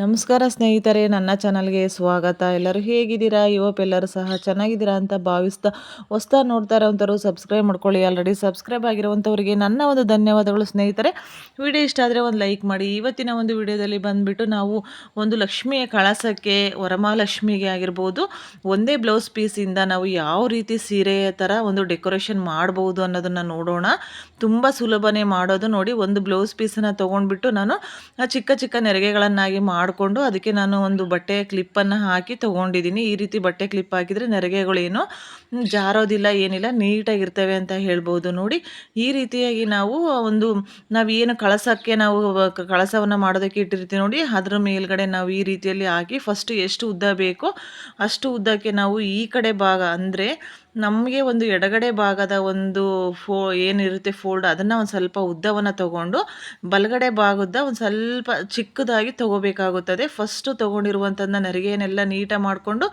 ನಮಸ್ಕಾರ ಸ್ನೇಹಿತರೆ, ನನ್ನ ಚಾನಲ್ಗೆ ಸ್ವಾಗತ. ಎಲ್ಲರೂ ಹೇಗಿದ್ದೀರಾ? ಎಲ್ಲರೂ ಸಹ ಚೆನ್ನಾಗಿದ್ದೀರಾ ಅಂತ ಭಾವಿಸ್ತಾ ಹೊಸ್ತಾ ನೋಡ್ತಾ ಇರೋವಂಥವ್ರು ಸಬ್ಸ್ಕ್ರೈಬ್ ಮಾಡ್ಕೊಳ್ಳಿ. ಆಲ್ರೆಡಿ ಸಬ್ಸ್ಕ್ರೈಬ್ ಆಗಿರುವಂಥವ್ರಿಗೆ ನನ್ನ ಒಂದು ಧನ್ಯವಾದಗಳು ಸ್ನೇಹಿತರೆ. ವಿಡಿಯೋ ಇಷ್ಟ ಆದರೆ ಒಂದು ಲೈಕ್ ಮಾಡಿ. ಇವತ್ತಿನ ಒಂದು ವಿಡಿಯೋದಲ್ಲಿ ಬಂದುಬಿಟ್ಟು ನಾವು ಒಂದು ಲಕ್ಷ್ಮಿಯ ಕಳಸಕ್ಕೆ, ವರಮಹಾಲಕ್ಷ್ಮಿಗೆ ಆಗಿರ್ಬೋದು, ಒಂದೇ ಬ್ಲೌಸ್ ಪೀಸಿಂದ ನಾವು ಯಾವ ರೀತಿ ಸೀರೆಯ ಥರ ಒಂದು ಡೆಕೋರೇಷನ್ ಮಾಡ್ಬೋದು ಅನ್ನೋದನ್ನು ನೋಡೋಣ. ತುಂಬ ಸುಲಭನೇ ಮಾಡೋದು. ನೋಡಿ, ಒಂದು ಬ್ಲೌಸ್ ಪೀಸನ್ನು ತೊಗೊಂಡ್ಬಿಟ್ಟು ನಾನು ಚಿಕ್ಕ ಚಿಕ್ಕ ನೆರಿಗೆಗಳನ್ನಾಗಿ ಮಾಡಿ ಮಾಡಿಕೊಂಡು ಅದಕ್ಕೆ ನಾನು ಒಂದು ಬಟ್ಟೆ ಕ್ಲಿಪ್ಪನ್ನು ಹಾಕಿ ತೊಗೊಂಡಿದ್ದೀನಿ. ಈ ರೀತಿ ಬಟ್ಟೆ ಕ್ಲಿಪ್ ಹಾಕಿದರೆ ನೆರಿಗೆಗಳೇನು ಜಾರೋದಿಲ್ಲ, ಏನಿಲ್ಲ ನೀಟಾಗಿರ್ತವೆ ಅಂತ ಹೇಳ್ಬೋದು ನೋಡಿ. ಈ ರೀತಿಯಾಗಿ ನಾವು ಒಂದು ನಾವು ಏನು ಕಳಸಕ್ಕೆ ನಾವು ಕಳಸವನ್ನು ಮಾಡೋದಕ್ಕೆ ಇಟ್ಟಿರ್ತೀವಿ ನೋಡಿ. ಅದ್ರ ಮೇಲ್ಗಡೆ ನಾವು ಈ ರೀತಿಯಲ್ಲಿ ಹಾಕಿ ಫಸ್ಟ್ ಎಷ್ಟು ಉದ್ದ ಬೇಕೋ ಅಷ್ಟು ಉದ್ದಕ್ಕೆ ನಾವು ಈ ಕಡೆ ಭಾಗ ಅಂದರೆ ನಮಗೆ ಒಂದು ಎಡಗಡೆ ಭಾಗದ ಒಂದು ಫೋ, ಏನಿರುತ್ತೆ ಫೋಲ್ಡ್ ಅದನ್ನು ಒಂದು ಸ್ವಲ್ಪ ಉದ್ದವನ್ನು ತಗೊಂಡು ಬಲಗಡೆ ಭಾಗದ ಒಂದು ಸ್ವಲ್ಪ ಚಿಕ್ಕದಾಗಿ ತಗೋಬೇಕಾಗುತ್ತದೆ. ಫಸ್ಟು ತೊಗೊಂಡಿರುವಂಥದ್ದನ್ನ ನೆರಿಗೆಯನ್ನೆಲ್ಲ ನೀಟಾಗಿ ಮಾಡಿಕೊಂಡು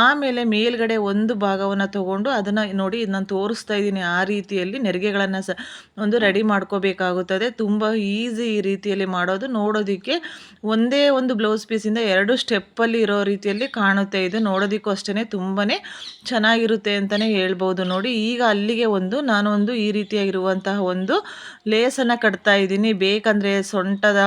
ಆಮೇಲೆ ಮೇಲ್ಗಡೆ ಒಂದು ಭಾಗವನ್ನು ತಗೊಂಡು ಅದನ್ನು ನೋಡಿ ನಾನು ತೋರಿಸ್ತಾ ಇದ್ದೀನಿ ಆ ರೀತಿಯಲ್ಲಿ ನೆರಿಗೆಗಳನ್ನು ಸ, ಒಂದು ರೆಡಿ ಮಾಡ್ಕೋಬೇಕಾಗುತ್ತದೆ. ತುಂಬ ಈಸಿ ಈ ರೀತಿಯಲ್ಲಿ ಮಾಡೋದು. ನೋಡೋದಕ್ಕೆ ಒಂದೇ ಒಂದು ಬ್ಲೌಸ್ ಪೀಸಿಂದ ಎರಡು ಸ್ಟೆಪ್ಪಲ್ಲಿ ಇರೋ ರೀತಿಯಲ್ಲಿ ಕಾಣುತ್ತೆ. ಇದು ನೋಡೋದಕ್ಕೂ ಅಷ್ಟೇ ತುಂಬಾ ಚೆನ್ನಾಗಿರುತ್ತೆ ಅಂತ ಅಂತಲೇ ಹೇಳ್ಬೋದು ನೋಡಿ. ಈಗ ಅಲ್ಲಿಗೆ ಒಂದು ನಾನೊಂದು ಈ ರೀತಿಯಾಗಿರುವಂತಹ ಒಂದು ಲೇಸನ್ನು ಕಟ್ತಾ ಇದ್ದೀನಿ. ಬೇಕಂದರೆ ಸೊಂಟದ,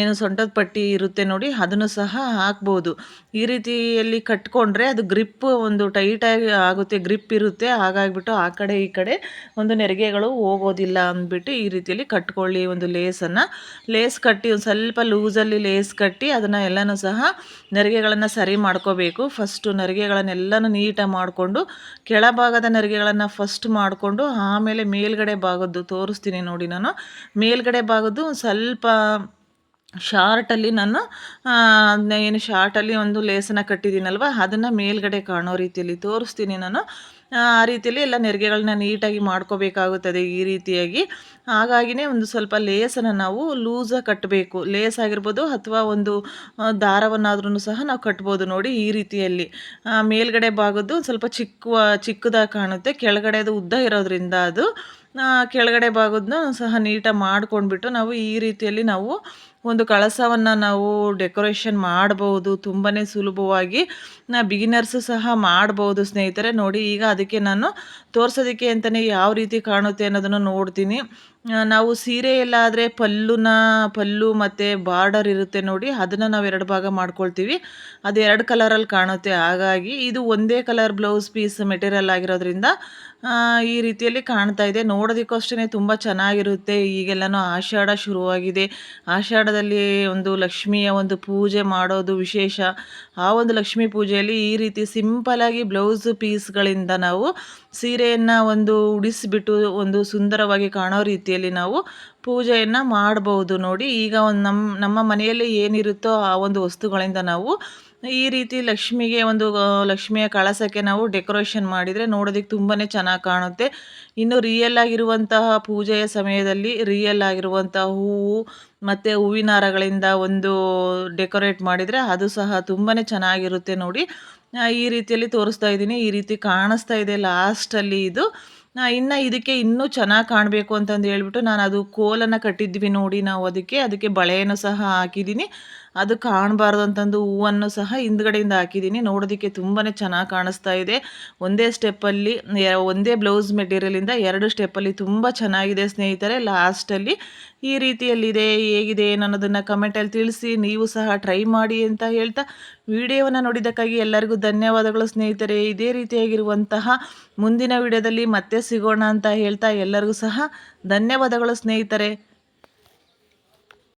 ಏನು ಸೊಂಟದ ಪಟ್ಟಿ ಇರುತ್ತೆ ನೋಡಿ, ಅದನ್ನು ಸಹ ಹಾಕ್ಬೋದು. ಈ ರೀತಿಯಲ್ಲಿ ಕಟ್ಕೊಂಡ್ರೆ ಅದು ಗ್ರಿಪ್ ಒಂದು ಟೈಟಾಗಿ ಆಗುತ್ತೆ, ಗ್ರಿಪ್ ಇರುತ್ತೆ. ಹಾಗಾಗಿಬಿಟ್ಟು ಆ ಕಡೆ ಈ ಕಡೆ ಒಂದು ನೆರಿಗೆಗಳು ಹೋಗೋದಿಲ್ಲ ಅಂದ್ಬಿಟ್ಟು ಈ ರೀತಿಯಲ್ಲಿ ಕಟ್ಕೊಳ್ಳಿ ಒಂದು ಲೇಸನ್ನು ಲೇಸ್ ಕಟ್ಟಿ ಒಂದು ಸ್ವಲ್ಪ ಲೂಸಲ್ಲಿ ಲೇಸ್ ಕಟ್ಟಿ ಅದನ್ನು ಎಲ್ಲನೂ ಸಹ ನೆರಿಗೆಗಳನ್ನು ಸರಿ ಮಾಡ್ಕೋಬೇಕು. ಫಸ್ಟು ನೆರಿಗೆಗಳನ್ನೆಲ್ಲನೂ ನೀಟಾಗಿ ಮಾಡಿಕೊಂಡು ಕೆಳ ಕೆಳಭಾಗದ ನೆರಿಗೆಗಳನ್ನು ಫಸ್ಟ್ ಮಾಡಿಕೊಂಡು ಆಮೇಲೆ ಮೇಲ್ಗಡೆ ಭಾಗದ್ದು ತೋರಿಸ್ತೀನಿ ನೋಡಿ ನಾನು. ಮೇಲ್ಗಡೆ ಭಾಗದ್ದು ಸ್ವಲ್ಪ ಶಾರ್ಟಲ್ಲಿ ನಾನು ಏನು ಶಾರ್ಟಲ್ಲಿ ಒಂದು ಲೇಸನ್ನು ಕಟ್ಟಿದ್ದೀನಲ್ವ? ಅದನ್ನು ಮೇಲ್ಗಡೆ ಕಾಣೋ ರೀತಿಯಲ್ಲಿ ತೋರಿಸ್ತೀನಿ ನಾನು. ಆ ರೀತಿಯಲ್ಲಿ ಎಲ್ಲ ನೆರಿಗೆಗಳನ್ನ ನೀಟಾಗಿ ಮಾಡ್ಕೋಬೇಕಾಗುತ್ತದೆ ಈ ರೀತಿಯಾಗಿ. ಹಾಗಾಗಿನೇ ಒಂದು ಸ್ವಲ್ಪ ಲೇಸನ್ನು ನಾವು ಲೂಸಾಗಿ ಕಟ್ಟಬೇಕು ಲೇಸ್ ಆಗಿರ್ಬೋದು ಅಥವಾ ಒಂದು ದಾರವನ್ನಾದ್ರೂ ಸಹ ನಾವು ಕಟ್ಬೋದು ನೋಡಿ ಈ ರೀತಿಯಲ್ಲಿ. ಮೇಲ್ಗಡೆ ಭಾಗದ್ದು ಸ್ವಲ್ಪ ಚಿಕ್ಕ ಚಿಕ್ಕದಾಗಿ ಕಾಣುತ್ತೆ. ಕೆಳಗಡೆದು ಉದ್ದ ಇರೋದ್ರಿಂದ ಅದು. ಕೆಳಗಡೆ ಭಾಗದನ್ನ ಸಹ ನೀಟಾಗಿ ಮಾಡ್ಕೊಂಡ್ಬಿಟ್ಟು ನಾವು ಈ ರೀತಿಯಲ್ಲಿ ನಾವು ಒಂದು ಕಳಸವನ್ನು ನಾವು ಡೆಕೋರೇಷನ್ ಮಾಡ್ಬೋದು ತುಂಬಾ ಸುಲಭವಾಗಿ. ನಾ ಬಿಗಿನರ್ಸು ಸಹ ಮಾಡ್ಬೋದು ಸ್ನೇಹಿತರೆ. ನೋಡಿ, ಈಗ ಅದಕ್ಕೆ ನಾನು ತೋರ್ಸೋದಕ್ಕೆ ಅಂತಲೇ ಯಾವ ರೀತಿ ಕಾಣುತ್ತೆ ಅನ್ನೋದನ್ನು ನೋಡ್ತೀನಿ. ನಾವು ಸೀರೆಯಲ್ಲಾದರೆ ಪಲ್ಲುನ, ಪಲ್ಲು ಮತ್ತು ಬಾರ್ಡರ್ ಇರುತ್ತೆ ನೋಡಿ, ಅದನ್ನು ನಾವು ಎರಡು ಭಾಗ ಮಾಡ್ಕೊಳ್ತೀವಿ. ಅದು ಎರಡು ಕಲರಲ್ಲಿ ಕಾಣುತ್ತೆ. ಹಾಗಾಗಿ ಇದು ಒಂದೇ ಕಲರ್ ಬ್ಲೌಸ್ ಪೀಸ್ ಮೆಟೀರಿಯಲ್ ಆಗಿರೋದ್ರಿಂದ ಈ ರೀತಿಯಲ್ಲಿ ಕಾಣ್ತಾ ಇದೆ. ನೋಡೋದಕ್ಕೂ ಅಷ್ಟೇ ತುಂಬ ಚೆನ್ನಾಗಿರುತ್ತೆ. ಈಗೆಲ್ಲನೂ ಆಷಾಢ ಶುರುವಾಗಿದೆ. ಆಷಾಢದಲ್ಲಿ ಒಂದು ಲಕ್ಷ್ಮಿಯ ಒಂದು ಪೂಜೆ ಮಾಡೋದು ವಿಶೇಷ. ಆ ಒಂದು ಲಕ್ಷ್ಮೀ ಪೂಜೆಯಲ್ಲಿ ಈ ರೀತಿ ಸಿಂಪಲಾಗಿ ಬ್ಲೌಸ್ ಪೀಸ್ಗಳಿಂದ ನಾವು ಸೀರೆಯನ್ನು ಒಂದು ಉಡಿಸಿಬಿಟ್ಟು ಒಂದು ಸುಂದರವಾಗಿ ಕಾಣೋ ರೀತಿಯಲ್ಲಿ ನಾವು ಪೂಜೆಯನ್ನು ಮಾಡಬಹುದು ನೋಡಿ. ಈಗ ಒಂದು ನಮ್ಮ ನಮ್ಮ ಮನೆಯಲ್ಲಿ ಏನಿರುತ್ತೋ ಆ ಒಂದು ವಸ್ತುಗಳಿಂದ ನಾವು ಈ ರೀತಿ ಲಕ್ಷ್ಮಿಗೆ ಒಂದು ಲಕ್ಷ್ಮಿಯ ಕಳಸಕ್ಕೆ ನಾವು ಡೆಕೋರೇಷನ್ ಮಾಡಿದರೆ ನೋಡೋದಕ್ಕೆ ತುಂಬಾ ಚೆನ್ನಾಗಿ ಕಾಣುತ್ತೆ. ಇನ್ನು ರಿಯಲ್ ಆಗಿರುವಂತಹ ಪೂಜೆಯ ಸಮಯದಲ್ಲಿ ರಿಯಲ್ ಆಗಿರುವಂತಹ ಹೂವು ಮತ್ತು ಹೂವಿನ ಹಾರಗಳಿಂದ ಒಂದು ಡೆಕೋರೇಟ್ ಮಾಡಿದರೆ ಅದು ಸಹ ತುಂಬಾ ಚೆನ್ನಾಗಿರುತ್ತೆ ನೋಡಿ. ಈ ರೀತಿಯಲ್ಲಿ ತೋರಿಸ್ತಾ ಇದ್ದೀನಿ. ಈ ರೀತಿ ಕಾಣಿಸ್ತಾ ಇದೆ ಲಾಸ್ಟಲ್ಲಿ ಇದು. ಇನ್ನು ಇದಕ್ಕೆ ಇನ್ನೂ ಚೆನ್ನಾಗಿ ಕಾಣಬೇಕು ಅಂತಂದು ಹೇಳ್ಬಿಟ್ಟು ನಾನು ಅದು ಕೋಲನ್ನು ಕಟ್ಟಿದ್ವಿ ನೋಡಿ ನಾವು ಅದಕ್ಕೆ ಅದಕ್ಕೆ ಬಳೆಯನ್ನು ಸಹ ಹಾಕಿದ್ದೀನಿ ಅದು ಕಾಣಬಾರ್ದು ಅಂತಂದು ಹೂವನ್ನು ಸಹ ಹಿಂದ್ಗಡೆಯಿಂದ ಹಾಕಿದ್ದೀನಿ ನೋಡೋದಕ್ಕೆ ತುಂಬಾ ಚೆನ್ನಾಗಿ ಕಾಣಿಸ್ತಾ ಇದೆ. ಒಂದೇ ಸ್ಟೆಪ್ಪಲ್ಲಿ ಒಂದೇ ಬ್ಲೌಸ್ ಮೆಟೀರಿಯಲಿಂದ ಎರಡು ಸ್ಟೆಪ್ಪಲ್ಲಿ ತುಂಬ ಚೆನ್ನಾಗಿದೆ ಸ್ನೇಹಿತರೆ. ಲಾಸ್ಟಲ್ಲಿ ಈ ರೀತಿಯಲ್ಲಿದೆ, ಹೇಗಿದೆ ಅನ್ನೋದನ್ನು ಕಮೆಂಟಲ್ಲಿ ತಿಳಿಸಿ, ನೀವು ಸಹ ಟ್ರೈ ಮಾಡಿ ಅಂತ ಹೇಳ್ತಾ ವಿಡಿಯೋವನ್ನು ನೋಡಿದ್ದಕ್ಕಾಗಿ ಎಲ್ಲರಿಗೂ ಧನ್ಯವಾದಗಳು ಸ್ನೇಹಿತರೆ. ಇದೇ ರೀತಿಯಾಗಿರುವಂತಹ ಮುಂದಿನ ವಿಡಿಯೋದಲ್ಲಿ ಮತ್ತೆ ಸಿಗೋಣ ಅಂತ ಹೇಳ್ತಾ ಎಲ್ಲರಿಗೂ ಸಹ ಧನ್ಯವಾದಗಳು ಸ್ನೇಹಿತರೆ.